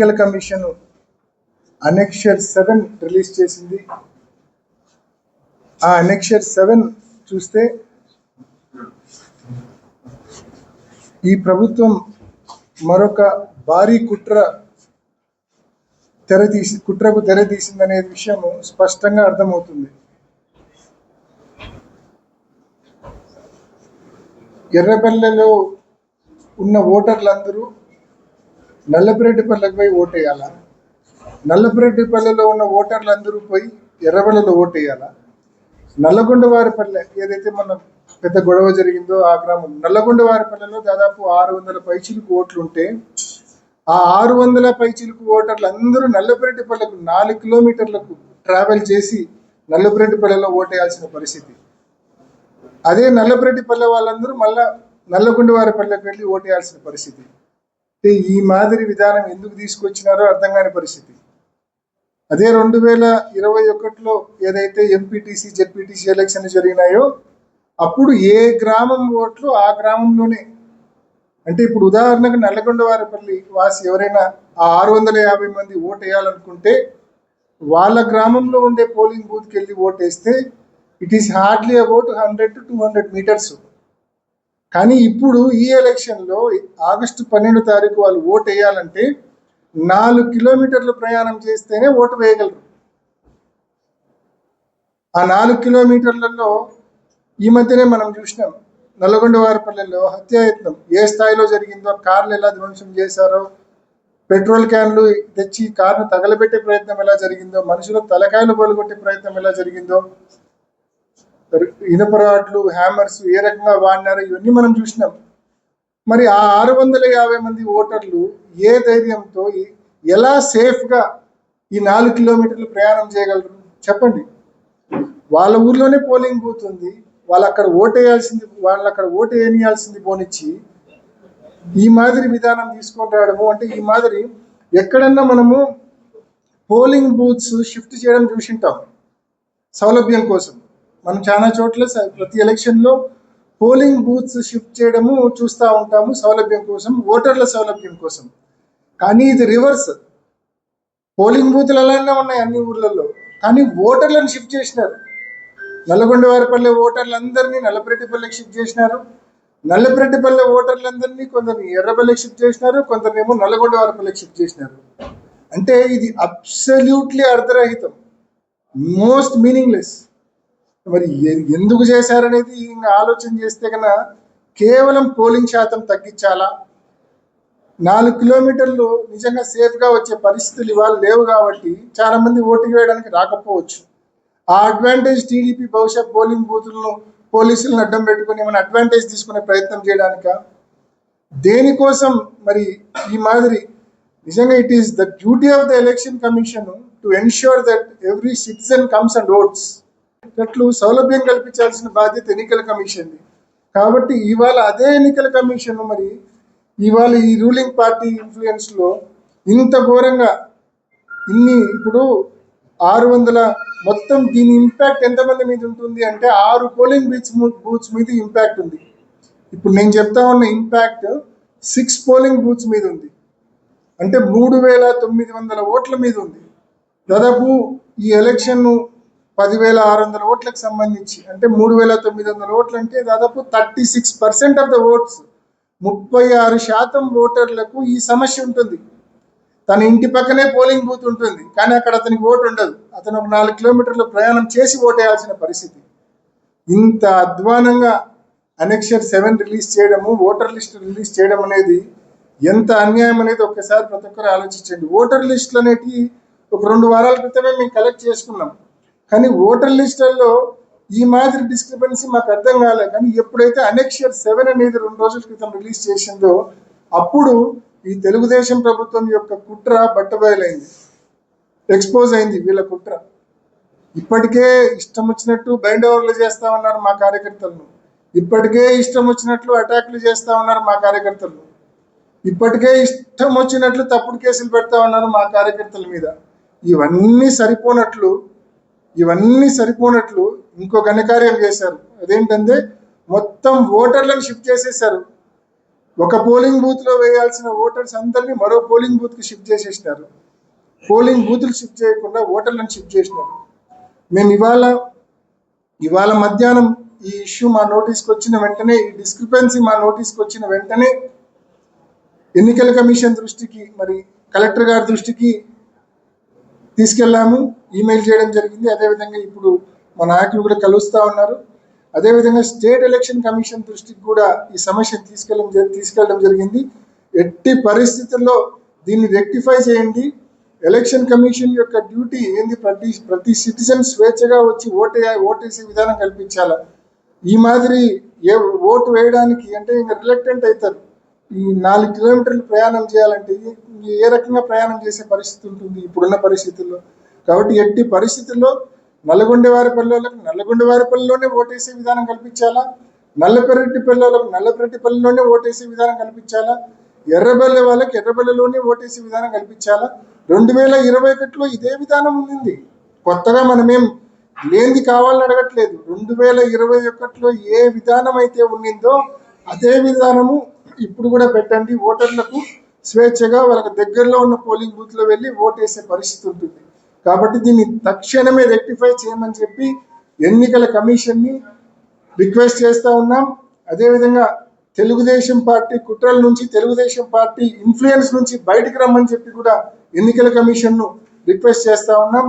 ఎన్నికల commission annexure seven release చేసింది. ఆ అనెక్షర్ సెవెన్ చూస్తే ఈ ప్రభుత్వం మరొక భారీ కుట్ర తెరతీసి కుట్రకు తెరతీసిందనే విషయం స్పష్టంగా అర్థమవుతుంది. ఎర్రపల్లెలో ఉన్న ఓటర్లందరూ నల్లపురెడ్డిపల్లెకి పోయి ఓటేయాలా నల్లపురెడ్డిపల్లెలో ఉన్న ఓటర్లందరూ పోయి ఎర్రపల్లెలో ఓటేయాలా నల్లగొండవారిపల్లె ఏదైతే మన పెద్ద గొడవ జరిగిందో ఆ గ్రామం నల్లగొండవారిపల్లెలో దాదాపు ఆరు వందల పైచిలకు ఓట్లు ఉంటే ఆ ఆరు వందల పైచిలకు ఓటర్లు అందరూ నల్లపురెడ్డిపల్లెకు నాలుగు కిలోమీటర్లకు ట్రావెల్ చేసి నల్లపురెడ్డిపల్లెలో ఓటేయాల్సిన పరిస్థితి. అదే నల్లపురెడ్డిపల్లె వాళ్ళందరూ మళ్ళా నల్లగొండవారిపల్లెకి వెళ్ళి ఓటేయాల్సిన పరిస్థితి. అంటే ఈ మాదిరి విధానం ఎందుకు తీసుకొచ్చినారో అర్థం కాని పరిస్థితి. అదే రెండు వేల ఇరవై ఒకటిలో ఏదైతే ఎంపీటీసీ జెడ్పీటీసీ ఎలక్షన్లు జరిగినాయో అప్పుడు ఏ గ్రామం ఓట్లు ఆ గ్రామంలోనే. అంటే ఇప్పుడు ఉదాహరణకు నల్లగొండవారిపల్లి వాసి ఎవరైనా ఆ ఆరు వందల యాభై మంది ఓటు వేయాలనుకుంటే వాళ్ళ గ్రామంలో ఉండే పోలింగ్ బూత్కి వెళ్ళి ఓటు వేస్తే it is hardly about hundred to two hundred metres కానీ ఇప్పుడు ఈ ఎలక్షన్లో ఆగస్టు పన్నెండు తారీఖు వాళ్ళు ఓటు వేయాలంటే నాలుగు కిలోమీటర్లు ప్రయాణం చేస్తేనే ఓటు వేయగలరు. ఆ నాలుగు కిలోమీటర్లలో ఈ మధ్యనే మనం చూసినాం నల్లగొండవారిపల్లెలో హత్యాయత్నం ఏ స్థాయిలో జరిగిందో కార్లు ఎలా ధ్వంసం చేశారో పెట్రోల్ క్యాన్లు తెచ్చి కార్ను తగలబెట్టే ప్రయత్నం ఎలా జరిగిందో మనుషులు తలకాయలు పోలుగొట్టే ప్రయత్నం ఎలా జరిగిందో ఇనుప రాడ్లు హ్యామర్స్ ఏ రకంగా వాడినారో ఇవన్నీ మనం చూసినాం. మరి ఆ ఆరు వందల యాభై మంది ఓటర్లు ఏ ధైర్యంతో ఎలా సేఫ్గా ఈ నాలుగు కిలోమీటర్లు ప్రయాణం చేయగలరు చెప్పండి. వాళ్ళ ఊర్లోనే పోలింగ్ బూత్ ఉంది. వాళ్ళు అక్కడ ఓటేయాల్సింది వాళ్ళు అక్కడ ఓటు వేయాల్సింది పోనిచ్చి ఈ మాదిరి విధానం తీసుకొని రావడము అంటే ఈ మాదిరి ఎక్కడన్నా మనము పోలింగ్ బూత్స్ షిఫ్ట్ చేయడం చూసింటాం సౌలభ్యం కోసం. మనం చాలా చోట్ల స- ప్రతి ఎలక్షన్లో పోలింగ్ బూత్స్ షిఫ్ట్ చేయడము చూస్తూ ఉంటాము సౌలభ్యం కోసం ఓటర్ల సౌలభ్యం కోసం. కానీ ఇది రివర్స్ పోలింగ్ బూత్లు అలానే ఉన్నాయి అన్ని ఊర్లలో. కానీ ఓటర్లను షిఫ్ట్ చేసినారు. నల్లగొండవారిపల్లె ఓటర్లందరినీ నల్లపరెడ్డిపల్లెకి షిఫ్ట్ చేసినారు. నల్లపరెడ్డిపల్లె ఓటర్లందరినీ కొందరిని ఎర్రపల్లెకి షిఫ్ట్ చేసినారు కొందరినేమో నల్లగొండవారిపల్లెకి షిఫ్ట్ చేసినారు. అంటే ఇది అబ్సల్యూట్లీ అర్ధరహితం. మోస్ట్ మీనింగ్లెస్ మరి ఎందుకు చేశారనేది ఇంకా ఆలోచన చేస్తే కన్నా కేవలం పోలింగ్ శాతం తగ్గించాలా? నాలుగు కిలోమీటర్లు నిజంగా సేఫ్గా వచ్చే పరిస్థితులు ఇవాళ లేవు కాబట్టి చాలామంది మంది వేయడానికి రాకపోవచ్చు. ఆ అడ్వాంటేజ్ టీడీపీ బహుశా పోలింగ్ బూతులను పోలీసులను అడ్డం పెట్టుకుని ఏమైనా అడ్వాంటేజ్ తీసుకునే ప్రయత్నం చేయడానిక? దేనికోసం మరి ఈ మాదిరి నిజంగా it is the duty of the election commission to ensure that every citizen comes and votes అట్లు సౌలభ్యం కల్పించాల్సిన బాధ్యత ఎన్నికల కమిషన్ది. కాబట్టి ఇవాళ అదే ఎన్నికల కమిషన్ మరి ఇవాళ ఈ రూలింగ్ పార్టీ ఇన్ఫ్లుయెన్స్లో ఇంత ఘోరంగా ఇన్ని ఇప్పుడు ఆరు వందల మొత్తం దీని ఇంపాక్ట్ ఎంతమంది మీద ఉంటుంది అంటే ఆరు పోలింగ్ బీచ్ బూత్స్ మీద ఇంపాక్ట్ ఉంది. ఇప్పుడు నేను చెప్తా ఉన్న ఇంపాక్ట్ సిక్స్ పోలింగ్ బూత్స్ మీద ఉంది. అంటే మూడు వేల తొమ్మిది వందల ఓట్ల మీద ఉంది. దాదాపు ఈ ఎలక్షన్ పదివేల ఆరు వందల ఓట్లకు సంబంధించి అంటే మూడు వేల తొమ్మిది వందల ఓట్లు అంటే దాదాపు thirty six percent of the votes. ముప్పై ఆరు శాతం ఓటర్లకు ఈ సమస్య ఉంటుంది. తన ఇంటి పక్కనే పోలింగ్ బూత్ ఉంటుంది కానీ అక్కడ అతనికి ఓటు ఉండదు. అతను ఒక నాలుగు కిలోమీటర్లు ప్రయాణం చేసి ఓటేయాల్సిన పరిస్థితి. ఇంత అధ్వానంగా అనెక్షర్ సెవెన్ రిలీజ్ చేయడము ఓటర్ లిస్ట్ రిలీజ్ చేయడం అనేది ఎంత అన్యాయం అనేది ఒక్కసారి ప్రతి ఒక్కరు ఆలోచించండి. ఓటర్ లిస్టులు అనేటివి ఒక రెండు వారాల క్రితమే మేము కలెక్ట్ చేసుకున్నాం. కానీ ఓటర్ లిస్టుల్లో ఈ మాదిరి డిస్క్రిపెన్సీ మాకు అర్థం కాలేదు కానీ ఎప్పుడైతే అనెక్షర్ సెవెన్ అనేది రెండు రోజుల క్రితం రిలీజ్ చేసిందో అప్పుడు ఈ తెలుగుదేశం ప్రభుత్వం యొక్క కుట్ర బట్టబయలైంది. ఎక్స్పోజ్ అయింది వీళ్ళ కుట్ర. ఇప్పటికే ఇష్టం వచ్చినట్టు బైండ్ ఓవర్లు చేస్తా ఉన్నారు మా కార్యకర్తలను ఇప్పటికే ఇష్టం వచ్చినట్లు అటాక్లు చేస్తా ఉన్నారు మా కార్యకర్తలు. ఇప్పటికే ఇష్టం వచ్చినట్లు తప్పుడు కేసులు పెడతా ఉన్నారు మా కార్యకర్తల మీద. ఇవన్నీ సరిపోనట్లు ఇవన్నీ సరిపోనట్లు ఇంకో ఘనకార్యం చేశారు. అదేంటంటే మొత్తం ఓటర్లను షిఫ్ట్ చేసేసారు ఒక పోలింగ్ బూత్లో వేయాల్సిన ఓటర్స్ అందరినీ మరో పోలింగ్ బూత్కి షిఫ్ట్ చేసేసినారు. పోలింగ్ బూత్లు షిఫ్ట్ చేయకుండా ఓటర్లను షిఫ్ట్ చేసినారు. మేము ఇవాళ ఇవాళ మధ్యాహ్నం ఈ ఇష్యూ మా నోటీస్కి వచ్చిన వెంటనే ఈ డిస్క్రిపెన్సీ మా నోటీస్కి వచ్చిన వెంటనే ఎన్నికల కమిషన్ దృష్టికి మరి కలెక్టర్ గారి దృష్టికి తీసుకెళ్ళాము ఈమెయిల్ చేయడం జరిగింది. అదేవిధంగా ఇప్పుడు మా నాయకులు కూడా కలుస్తూ ఉన్నారు. అదేవిధంగా స్టేట్ ఎలక్షన్ కమిషన్ దృష్టికి కూడా ఈ సమస్యను తీసుకెళ్ళడం తీసుకెళ్ళడం జరిగింది. ఎట్టి పరిస్థితుల్లో దీన్ని రెక్టిఫై చేయండి. ఎలక్షన్ కమిషన్ యొక్క డ్యూటీ ఏంది? ప్రతి ప్రతి సిటిజన్ స్వేచ్ఛగా వచ్చి ఓటే ఓటేసే విధానం కల్పించాలా? ఈ మాదిరి ఏ ఓటు వేయడానికి అంటే ఇంకా రిలక్టెంట్ అవుతారు. ఈ నాలుగు కిలోమీటర్లు ప్రయాణం చేయాలంటే ఏ రకంగా ప్రయాణం చేసే పరిస్థితి ఉంటుంది? ఇప్పుడున్న పరిస్థితుల్లో. కాబట్టి ఎట్టి పరిస్థితుల్లో నల్లగొండ వారి పల్లెలకు నల్లగొండ వారి పల్లెలోనే ఓటేసే విధానం కల్పించాలా? నల్లపెరటి పల్లెలకు నల్లపెరటి పల్లెలోనే ఓటేసే విధానం కల్పించాలా? ఎర్రబెల్లె వాళ్ళకి ఎర్రబెల్లెలోనే ఓటేసే విధానం కల్పించాలా? రెండు వేల ఇరవై ఒకటిలో ఇదే విధానం ఉంది కొత్తగా మనమేం లేనిది కావాలని అడగట్లేదు. రెండు వేల ఇరవై ఒకటిలో ఏ విధానం అయితే ఉన్నిందో అదే విధానము ఇప్పుడు కూడా పెట్టండి. ఓటర్లకు స్వేచ్ఛగా వాళ్ళకి దగ్గరలో ఉన్న పోలింగ్ బూత్లో వెళ్ళి ఓటేసే పరిస్థితి ఉంటుంది. కాబట్టి దీన్ని తక్షణమే రెక్టిఫై చేయమని చెప్పి ఎన్నికల కమిషన్ని రిక్వెస్ట్ చేస్తా ఉన్నాం. అదేవిధంగా తెలుగుదేశం పార్టీ కుట్రల నుంచి తెలుగుదేశం పార్టీ ఇన్ఫ్లుయెన్స్ నుంచి బయటికి రమ్మని చెప్పి కూడా ఎన్నికల కమిషన్ను రిక్వెస్ట్ చేస్తా ఉన్నాం.